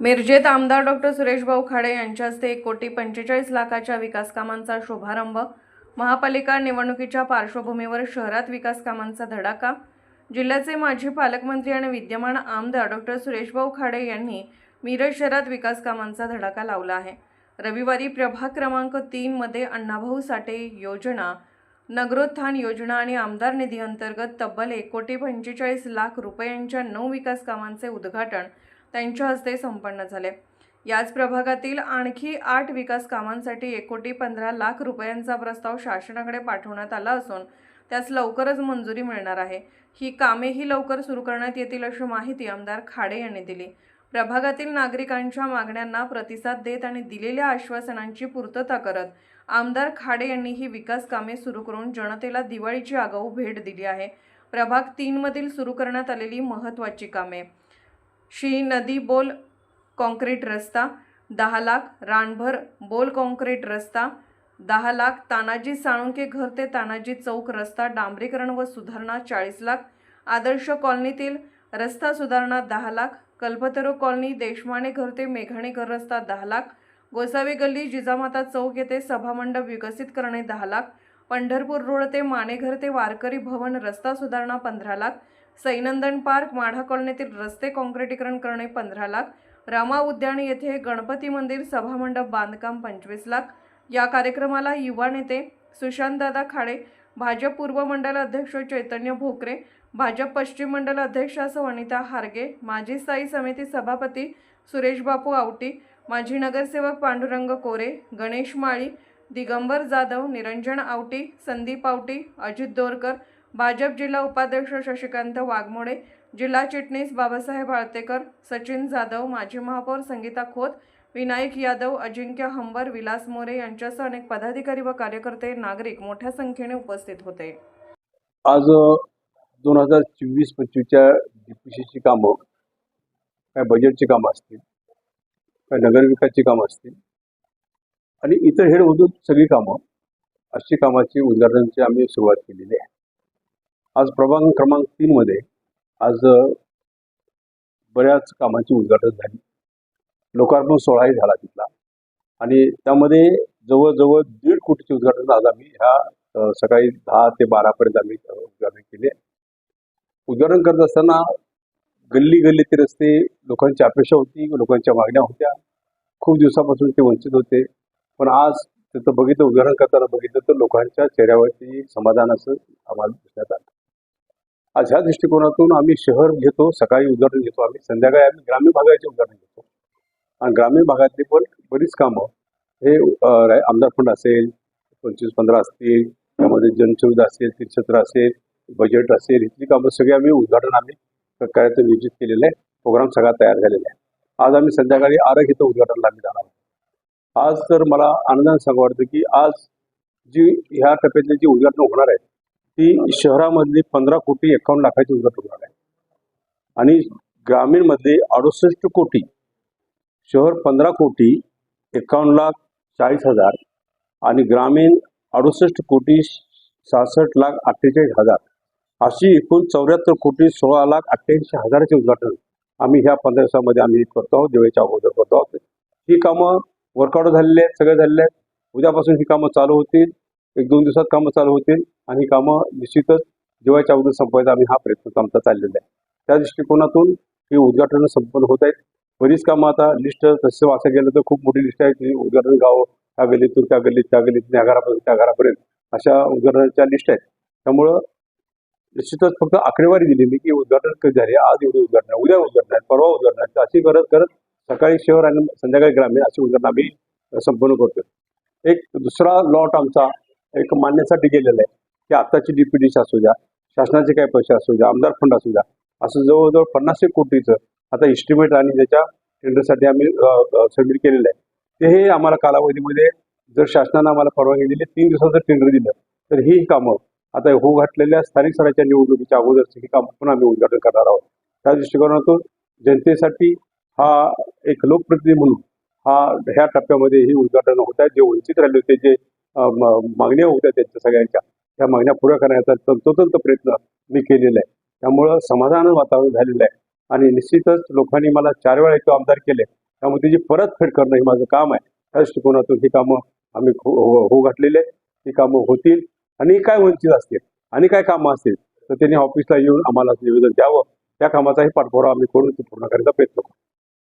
मिरजेत आमदार डॉक्टर सुरेशभाऊ खाडे यांच्या हस्ते एक कोटी पंचेचाळीस लाखाच्या विकास कामांचा शुभारंभ. महापालिका निवडणुकीच्या पार्श्वभूमीवर शहरात विकास कामांचा धडाका. जिल्ह्याचे माजी पालकमंत्री आणि विद्यमान आमदार डॉक्टर सुरेशभाऊ खाडे यांनी मिरज शहरात विकास कामांचा धडाका लावला आहे. रविवारी प्रभाग क्रमांक तीनमध्ये अण्णाभाऊ साठे योजना नगरोत्थान योजना आणि आमदार निधी अंतर्गत तब्बल एक कोटी पंचेचाळीस लाख रुपयांच्या नऊ विकास कामांचे उद्घाटन त्यांच्या हस्ते संपन्न झाले. याच प्रभागातील आणखी आठ विकास कामांसाठी एक कोटी पंधरा लाख रुपयांचा प्रस्ताव शासनाकडे पाठवण्यात आला असून त्यास लवकरच मंजुरी मिळणार आहे. ही कामेही लवकर सुरू करण्यात येतील अशी माहिती आमदार खाडे यांनी दिली. प्रभागातील नागरिकांच्या मागण्यांना प्रतिसाद देत आणि दिलेल्या आश्वासनांची पूर्तता करत आमदार खाडे यांनी ही विकास कामे सुरू करून जनतेला दिवाळीची आगाऊ भेट दिली आहे. प्रभाग तीनमधील सुरू करण्यात आलेली महत्त्वाची कामे श्री नदी बोल कॉन्क्रीट रस्ता दहा लाख रानभर बोल कॉन्क्रीट रस्ता दहा लाख तानाजी साळुंके घर ते तानाजी चौक रस्ता डांबरीकरण व सुधारणा चाळीस लाख आदर्श कॉलनीतील रस्ता सुधारणा दहा लाख कल्पतरू कॉलनी देशमाने घर ते मेघाणे घर रस्ता दहा लाख गोसावी गल्ली जिजामाता चौक येथे सभामंडप विकसित करणे दहा लाख पंढरपूर रोड ते मानेघर ते वारकरी भवन रस्ता सुधारणा पंधरा लाख सैनंदन पार्क माढा कॉलनीतील रस्ते काँक्रिटीकरण करणे पंधरा लाख. रामा उद्यान येथे गणपती मंदिर सभामंडप बांधकाम पंचवीस लाख. या कार्यक्रमाला युवा नेते सुशांतदादा खाडे भाजप पूर्व मंडल अध्यक्ष चैतन्य भोकरे भाजप पश्चिम मंडल अध्यक्ष वनिता हारगे माजी स्थायी समिती सभापती सुरेश बापू आवटी माजी नगरसेवक पांडुरंग कोरे गणेश माळी दिगंबर जाधव निरंजन आवटी संदीप आवटी अजित दोरकर भाजप जिल्हा उपाध्यक्ष शशिकांत वाघमोडे जिल्हा चिटणीस बाबासाहेब आळतेकर सचिन जाधव माजी महापौर संगीता खोत विनायक यादव अजिंक्य हंबर विलास मोरे यांच्यासह अनेक पदाधिकारी व कार्यकर्ते नागरिक मोठ्या संख्येने उपस्थित होते. आज दोन हजार चोवीस पंचवीसच्या डीपीसीची कामं काय बजेटची कामं असतील काय नगरविकासची कामं असतील आणि इतर हेडमधून सगळी कामं अशी कामाची उद्घाटनाची आम्ही सुरुवात केलेली आहे. आज प्रभाग क्रमांक तीनमध्ये आज बऱ्याच कामांची उद्घाटन झाली. लोकार्पण सोहळाही झाला तिथला. आणि त्यामध्ये जवळजवळ दीड कोटीचे उद्घाटन आज आम्ही ह्या सकाळी दहा ते बारापर्यंत आम्ही उद्घाटन केले. उद्घाटन करत असताना गल्ली गल्ली ते रस्ते लोकांची अपेक्षा होती लोकांच्या मागण्या होत्या. खूप दिवसापासून ते वंचित होते. पण आज त्याचं बघितलं उद्घाटन करताना बघितलं तर लोकांच्या चेहऱ्यावरती समाधान असं आम्हाला दिसण्यात आलं. आज ह्या दृष्टिकोनातून आम्ही शहर घेतो सकाळी उद्घाटन घेतो आम्ही संध्याकाळी आम्ही ग्रामीण भागाचे उद्घाटन घेतो. आणि ग्रामीण भागातली पण बरीच कामं. हे आमदार फंड असेल पंचवीस पंधरा असतील त्यामध्ये जनसुविधा असेल तीर्थक्षेत्र असेल बजेट असेल इथली कामं सगळी आम्ही उद्घाटन आम्ही करायचं नियोजित केलेलं आहे. प्रोग्राम सगळा तयार झालेला आहे. आज आम्ही संध्याकाळी आरग इथं उद्घाटनला आम्ही जाणार आहोत. आज तर मला आनंदाने सांगू वाटतं की आज जी ह्या टप्प्यातले जी उद्घाटन होणार आहेत ती शहरामधली पंधरा कोटी एकावन्न लाखाची उद्घाटन होणार आहे. आणि ग्रामीणमधले अडुसष्ट कोटी शहर पंधरा कोटी एकावन्न लाख चाळीस हजार आणि ग्रामीण अडुसष्ट कोटी सहासष्ट लाख अठ्ठेचाळीस हजार अशी एकूण चौऱ्याहत्तर कोटी सोळा लाख अठ्ठ्याऐंशी हजाराचे उद्घाटन आम्ही ह्या पंधरा दिवसामध्ये आम्ही करतो आहोत दिवाळीच्या अगोदर करतो आहोत. ही कामं वर्कआउट झालेली आहेत सगळे झालेले आहेत. उद्यापासून ही कामं चालू होतील. एक दोन दिवसात कामं चालू होतील आणि कामं निश्चितच जेवायच्या अगोदर संपवायचा आम्ही हा प्रयत्न आमचा चाललेला आहे. त्या दृष्टिकोनातून ही उद्घाटनं संपन्न होत आहेत. बरीच कामं आता लिस्ट तसं वाचा गेलं तर खूप मोठी लिस्ट आहे की उद्घाटन गाव त्या गल्लीतून त्या गल्लीत त्या गल्लीत त्या घरापर्यंत त्या घरापर्यंत अशा उद्घाटनाच्या लिस्ट आहेत. त्यामुळं निश्चितच फक्त आकडेवारी दिली मी की उद्घाटन कधी झाले आज एवढे उद्घाटन आहे, उद्या उद्घाटन आहेत परवा उद्घाटन आहेत अशी गरज करत सकाळी शहर आणि संध्याकाळी ग्रामीण अशी उद्घाटन आम्ही संपन्न करतो एक दुसरा लॉट आमचा एक मानण्यासाठी गेलेलं आहे की आत्ताची डीपीडीसी असू द्या शासनाचे काही पैसे असू द्या आमदार फंड असू द्या असं जवळजवळ पन्नास एक कोटीचं आता इस्टिमेट आणि त्याच्या टेंडरसाठी आम्ही सबमिट केलेलं आहे. ते हे आम्हाला कालावधीमध्ये जर शासनानं आम्हाला परवानगी दिली तीन दिवसाचं टेंडर दिलं तर ही कामं आता हो घातलेल्या स्थानिक स्वराज्य निवडणुकीच्या अगोदरची ही कामं पण आम्ही उद्घाटन करणार आहोत. त्या दृष्टिकोनातून जनतेसाठी हा एक लोकप्रतिनिधी म्हणून हा ह्या टप्प्यामध्ये ही उद्घाटन होत आहेत जे वंचित राहिले होते जे मागण्या होत्या त्यांच्या सगळ्यांच्या. त्या मागण्या पुऱ्या करण्याचा तंतोतंत प्रयत्न मी केलेला आहे. त्यामुळं समाधान वातावरण झालेलं आहे. आणि निश्चितच लोकांनी मला चार वेळा इथं आमदार केले. त्यामुळे त्याची परतफेड करणं हे माझं काम आहे. त्या दृष्टिकोनातून ही कामं आम्ही हो हो- घातलेली ही कामं होतील आणि काय वंचित असतील आणि काय कामं असतील तर त्यांनी ऑफिसला येऊन आम्हाला निवेदन द्यावं. त्या कामाचाही पाठपुरावा आम्ही करून ते पूर्ण करायचा प्रयत्न करू.